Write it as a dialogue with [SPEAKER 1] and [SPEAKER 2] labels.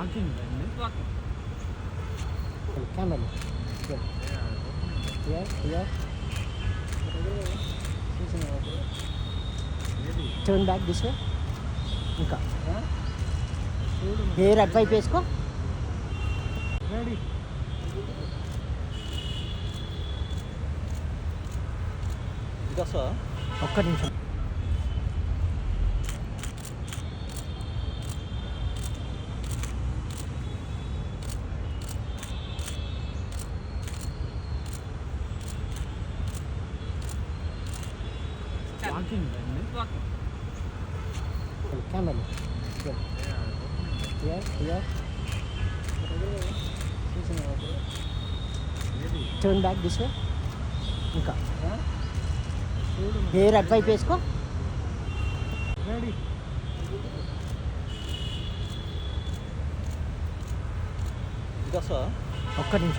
[SPEAKER 1] Walking
[SPEAKER 2] camera turn back this ఇంకా hair అటువైపు వేసుకో.
[SPEAKER 1] రెడీ
[SPEAKER 2] ఒక్క నిమిషం.
[SPEAKER 1] వాకింగ్ అండి
[SPEAKER 2] టర్న్ బ్యాక్ దిస్ ఇంకా. హెయిర్ అటువైపు వేసుకో.
[SPEAKER 1] రెడీ
[SPEAKER 3] ఇంకా సార్.
[SPEAKER 2] ఒక్క నిమిషం.